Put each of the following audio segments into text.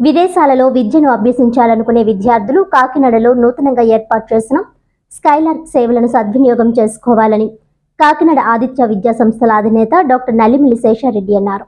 విదేశాలలో విద్యను అభ్యసించాలనుకునే విద్యార్థులు కాకినాడలో నూతనంగా ఏర్పాటు చేసిన స్కైలార్క్ సేవలను సద్వినియోగం చేసుకోవాలని కాకినాడ ఆదిత్య విద్యా సంస్థల అధినేత డాక్టర్ నల్లిమిల్లి శేషారెడ్డి అన్నారు.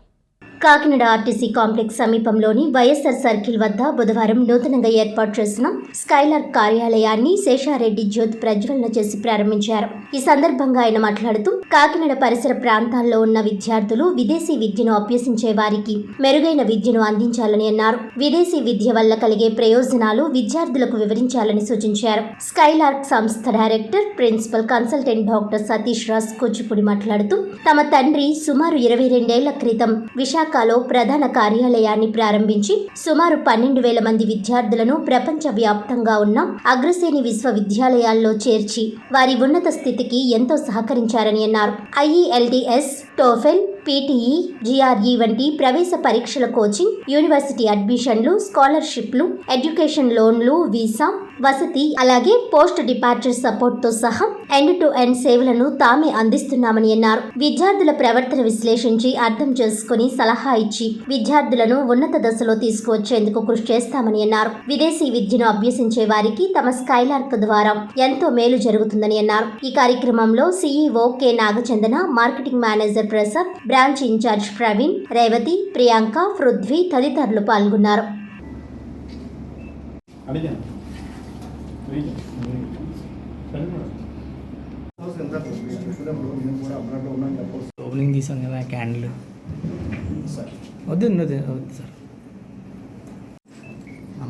కాకినాడ ఆర్టీసీ కాంప్లెక్స్ సమీపంలోని వైఎస్ఆర్ సర్కిల్ వద్ద బుధవారం నూతనంగా ఏర్పాటు చేసిన స్కైలార్క్ కార్యాలయాన్ని శేషారెడ్డి జ్యోతి ప్రజ్వలన చేసి ప్రారంభించారు. ఈ సందర్భంగా ఆయన మాట్లాడుతూ కాకినాడ పరిసర ప్రాంతాల్లో ఉన్న విద్యార్థులు విదేశీ విద్యను అభ్యసించే వారికి మెరుగైన విద్యను అందించాలని అన్నారు. విదేశీ విద్య వల్ల కలిగే ప్రయోజనాలు విద్యార్థులకు వివరించాలని సూచించారు. స్కైలార్క్ సంస్థ director principal consultant doctor Satish Raj Kuchipudi మాట్లాడుతూ తమ తండ్రి సుమారు ఇరవై రెండేళ్ళ క్రితం విశాఖ విశాఖలో ప్రధాన కార్యాలయాన్ని ప్రారంభించి సుమారు పన్నెండు వేల మంది విద్యార్థులను ప్రపంచ వ్యాప్తంగా ఉన్న అగ్రశ్రేణి విశ్వవిద్యాలయాల్లో చేర్చి వారి ఉన్నత స్థితికి ఎంతో సహకరించారని అన్నారు. ఐఈఎల్డిఎస్ టోఫెల్ పీటీఈ జిఆర్ఈ వంటి ప్రవేశ పరీక్షల కోచింగ్ యూనివర్సిటీ అడ్మిషన్లు స్కాలర్షిప్లు ఎడ్యుకేషన్ లోన్లు వీసా వసతి అలాగే పోస్ట్ డిపార్చర్ సపోర్ట్తో సహా ఎండ్ టు ఎండ్ సేవలను తామే అందిస్తున్నామని అన్నారు. విద్యార్థుల ప్రవర్తన విశ్లేషించి అర్థం చేసుకుని సలహా ఇచ్చి విద్యార్థులను ఉన్నత దశలో తీసుకువచ్చేందుకు కృషి చేస్తామని అన్నారు. విదేశీ విద్యను అభ్యసించే వారికి తమ స్కైలార్క్ ద్వారా ఎంతో మేలు జరుగుతుందని అన్నారు. ఈ కార్యక్రమంలో CEO K Nagachandana marketing manager Prasad branch in charge Praveen Revathi Priyanka Prithvi తదితరులు పాల్గొన్నారు. ఓపెనింగ్ తీసాం కదా క్యాండిల్ వద్దు వద్దు వద్దు సార్.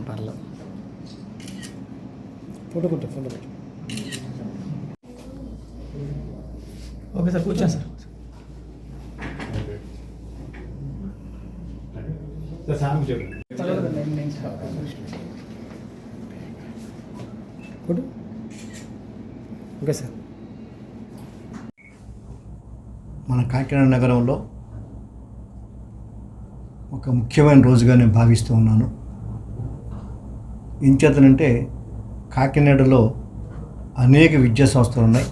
పర్లేదు ఫోటో కొట్టు ఫోటో కొట్టు. ఓకే సార్ కూర్చోండి సార్ సార్ ఓకే సార్. మన కాకినాడ నగరంలో ఒక ముఖ్యమైన రోజుగా నేను భావిస్తూ ఉన్నాను. ఇంచేతనంటే కాకినాడలో అనేక విద్యా సంస్థలు ఉన్నాయి.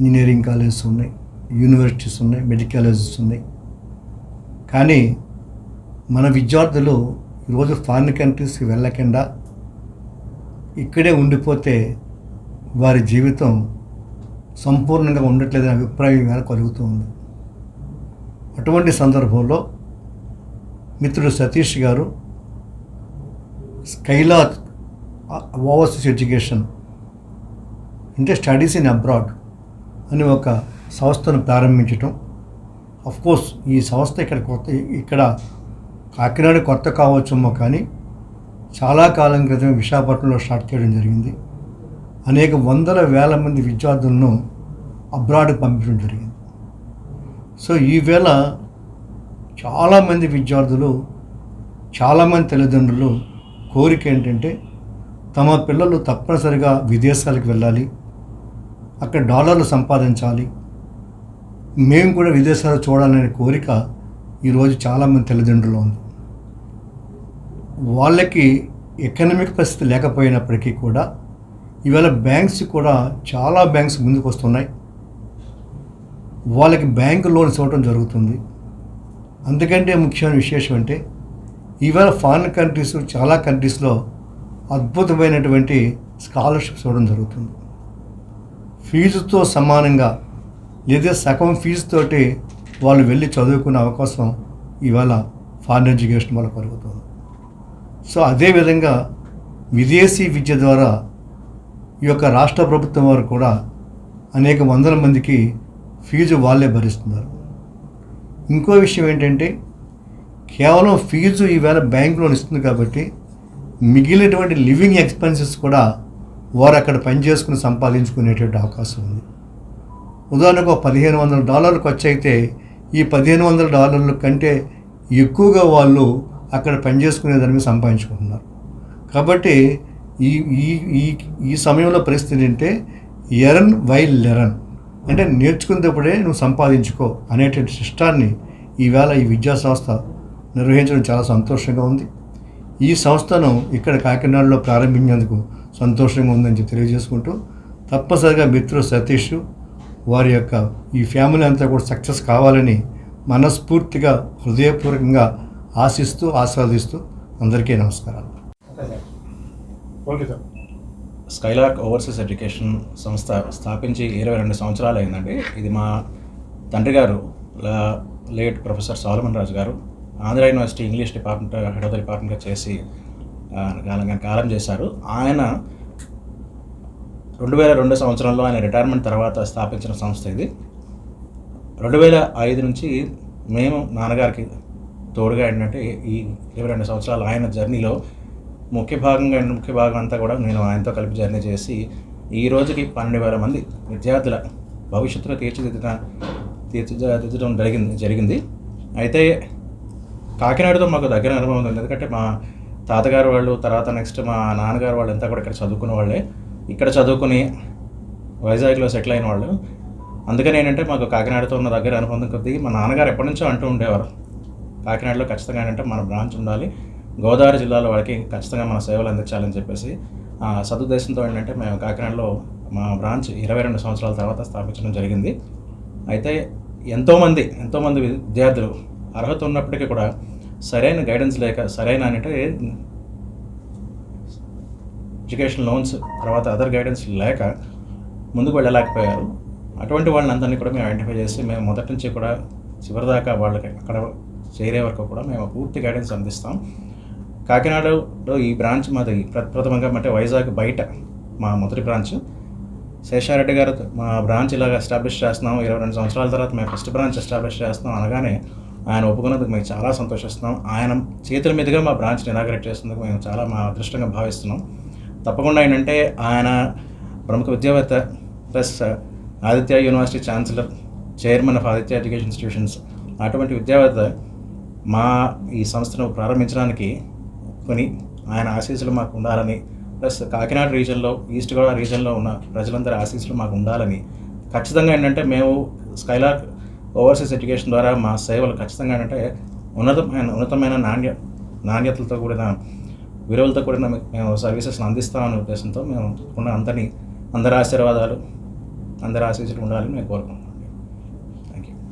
ఇంజనీరింగ్ కాలేజెస్ ఉన్నాయి యూనివర్సిటీస్ ఉన్నాయి మెడికల్ కాలేజెస్ ఉన్నాయి. కానీ మన విద్యార్థులు ఈరోజు ఫారిన్ కంట్రీస్కి వెళ్ళకుండా ఇక్కడే ఉండిపోతే వారి జీవితం సంపూర్ణంగా ఉండట్లేదనే అభిప్రాయం వేళ కలుగుతూ ఉంది. అటువంటి సందర్భంలో మిత్రుడు సతీష్ గారు స్కైలాత్ ఓవర్సీస్ ఎడ్యుకేషన్ అంటే స్టడీస్ ఇన్ అబ్రాడ్ అని ఒక సంస్థను ప్రారంభించటం. కోర్స్ ఈ సంస్థ ఇక్కడ కొత్త ఇక్కడ కాకినాడ కొత్త కావచ్చేమో కానీ చాలా కాలం క్రితం విశాఖపట్నంలో స్టార్ట్ చేయడం జరిగింది. అనేక వందల వేల మంది విద్యార్థులను అబ్రాడ్కి పంపించడం జరిగింది. సో ఈవేళ చాలామంది విద్యార్థులు చాలామంది తల్లిదండ్రులు కోరిక ఏంటంటే తమ పిల్లలు తప్పనిసరిగా విదేశాలకు వెళ్ళాలి అక్కడ డాలర్లు సంపాదించాలి మేము కూడా విదేశాలు చూడాలనే కోరిక ఈరోజు చాలామంది తల్లిదండ్రులు ఉంది. వాళ్ళకి ఎకనామిక్ పరిస్థితి లేకపోయినప్పటికీ కూడా ఇవాళ బ్యాంక్స్ కూడా చాలా బ్యాంక్స్ ముందుకు వస్తున్నాయి. వాళ్ళకి బ్యాంకు లోన్స్ ఇవ్వడం జరుగుతుంది. అందుకంటే ముఖ్యమైన విశేషం అంటే ఇవాళ ఫారిన్ కంట్రీస్ చాలా కంట్రీస్లో అద్భుతమైనటువంటి స్కాలర్షిప్స్ ఇవ్వడం జరుగుతుంది. ఫీజుతో సమానంగా లేదా సగం ఫీజుతోటి వాళ్ళు వెళ్ళి చదువుకునే అవకాశం ఇవాళ ఫారిన్ ఎడ్యుకేషన్ వల్ల కలుగుతుంది. సో అదేవిధంగా విదేశీ విద్య ద్వారా ఈ యొక్క రాష్ట్ర ప్రభుత్వం వారు కూడా అనేక వందల మందికి ఫీజు వాళ్ళే భరిస్తున్నారు. ఇంకో విషయం ఏంటంటే కేవలం ఫీజు ఈవేళ బ్యాంక్ లోన్ ఇస్తుంది కాబట్టి మిగిలినటువంటి లివింగ్ ఎక్స్పెన్సెస్ కూడా వారు అక్కడ పనిచేసుకుని సంపాదించుకునేటువంటి అవకాశం ఉంది. ఉదాహరణకు పదిహేను వందల డాలర్లు ఖర్చు అయితే ఈ పదిహేను వందల డాలర్ల కంటే ఎక్కువగా వాళ్ళు అక్కడ పనిచేసుకునే దాని మీద సంపాదించుకుంటున్నారు. కాబట్టి ఈ ఈ ఈ ఈ సమయంలో పరిస్థితి ఏంటంటే ఎరన్ వైల్ లెరన్. అంటే నేర్చుకునేటప్పుడే నువ్వు సంపాదించుకో అనేటువంటి సిస్టాన్ని ఈవేళ ఈ విద్యా సంస్థ నిర్వహించడం చాలా సంతోషంగా ఉంది. ఈ సంస్థను ఇక్కడ కాకినాడలో ప్రారంభించేందుకు సంతోషంగా ఉందని తెలియజేసుకుంటూ తప్పనిసరిగా మిత్రుడు సతీష్ వారి యొక్క ఈ ఫ్యామిలీ అంతా కూడా సక్సెస్ కావాలని మనస్ఫూర్తిగా హృదయపూర్వకంగా ఆశిస్తూ ఆస్వాదిస్తూ అందరికీ నమస్కారాలు. Okay sir. Skylark overseas education సంస్థ స్థాపించి ఇరవై రెండు సంవత్సరాలు అయిందండి. ఇది మా తండ్రి గారు లేట్ ప్రొఫెసర్ సాలమన్ రాజు గారు Andhra university English department head of the డిపార్ట్మెంట్గా చేసి కాలం చేశారు. ఆయన రెండు వేల రెండు సంవత్సరంలో ఆయన రిటైర్మెంట్ తర్వాత స్థాపించిన సంస్థ ఇది. రెండు వేల ఐదు నుంచి మేము నాన్నగారికి తోడుగా ఏంటంటే ఈ ఇరవై రెండు సంవత్సరాలు ఆయన జర్నీలో ముఖ్య భాగంగా ముఖ్య భాగం అంతా కూడా నేను ఆయనతో కలిపి జర్నీ చేసి ఈ రోజుకి పన్నెండు వేల మంది విద్యార్థుల భవిష్యత్తులో తీర్చిదిద్దిన తీర్చిదిద్దడం జరిగింది జరిగింది. అయితే కాకినాడతో మాకు దగ్గర అనుభవం ఉంది. ఎందుకంటే మా తాతగారు వాళ్ళు తర్వాత నెక్స్ట్ మా నాన్నగారు వాళ్ళు అంతా కూడా ఇక్కడ చదువుకున్న వాళ్ళే. ఇక్కడ చదువుకుని వైజాగ్లో సెటిల్ అయిన వాళ్ళు. అందుకని ఏంటంటే మాకు కాకినాడతో ఉన్న దగ్గర అనుబంధం కొద్దీ మా నాన్నగారు ఎప్పటి నుంచో అంటూ ఉండేవారు. కాకినాడలో ఖచ్చితంగా ఏంటంటే మన బ్రాంచ్ ఉండాలి. గోదావరి జిల్లాలో వాళ్ళకి ఖచ్చితంగా మన సేవలు అందించాలని చెప్పేసి ఆ సదుద్దేశంతో ఏంటంటే మేము కాకినాడలో మా బ్రాంచ్ ఇరవై రెండు సంవత్సరాల తర్వాత స్థాపించడం జరిగింది. అయితే ఎంతోమంది ఎంతోమంది విద్యార్థులు అర్హత ఉన్నప్పటికీ కూడా సరైన గైడెన్స్ లేక సరైన అంటే ఎడ్యుకేషన్ లోన్స్ తర్వాత అదర్ గైడెన్స్ లేక ముందుకు వెళ్ళలేకపోయారు. అటువంటి వాళ్ళని అందరినీ కూడా మేము ఐడెంటిఫై చేసి మేము మొదటి నుంచి కూడా చివరిదాకా వాళ్ళకి అక్కడ చేరే వరకు కూడా మేము పూర్తి గైడెన్స్ అందిస్తాం. కాకినాడలో ఈ బ్రాంచ్ మాది ప్రప్రథమంగా అంటే వైజాగ్ బయట మా మొదటి బ్రాంచ్ శేషారెడ్డి గారు మా బ్రాంచ్ ఇలాగ ఎస్టాబ్లిష్ చేస్తున్నాం. ఇరవై రెండు సంవత్సరాల తర్వాత మేము ఫస్ట్ బ్రాంచ్ ఎస్టాబ్లిష్ చేస్తున్నాం అనగానే ఆయన ఒప్పుకున్నందుకు మేము చాలా సంతోషిస్తున్నాం. ఆయన చేతుల మీదుగా మా బ్రాంచ్ని ఇనాగరేట్ చేసినందుకు మేము చాలా మా అదృష్టంగా భావిస్తున్నాం. తప్పకుండా ఏంటంటే ఆయన ప్రముఖ విద్యావేత్త plus Aditya university chancellor chairman of Aditya education institutions అటువంటి విద్యావేత్త మా ఈ సంస్థను ప్రారంభించడానికి కొని ఆయన ఆశీస్సులు మాకు ఉండాలని ప్లస్ కాకినాడ రీజన్లో ఈస్ట్ గోదావరి రీజన్లో ఉన్న ప్రజలందరి ఆశీస్సులు మాకు ఉండాలని ఖచ్చితంగా ఏంటంటే మేము స్కైలార్క్ ఓవర్సీస్ ఎడ్యుకేషన్ ద్వారా మా సేవలు ఖచ్చితంగా ఏంటంటే ఉన్నతమైన ఉన్నతమైన నాణ్య నాణ్యతలతో కూడిన విలువలతో కూడిన మేము సర్వీసెస్ని అందిస్తామనే ఉద్దేశంతో మేము తప్పకుండా అందరినీ అందరి ఆశీర్వాదాలు అందరి ఆశీస్సులు ఉండాలని మేము కోరుకుంటున్నాం.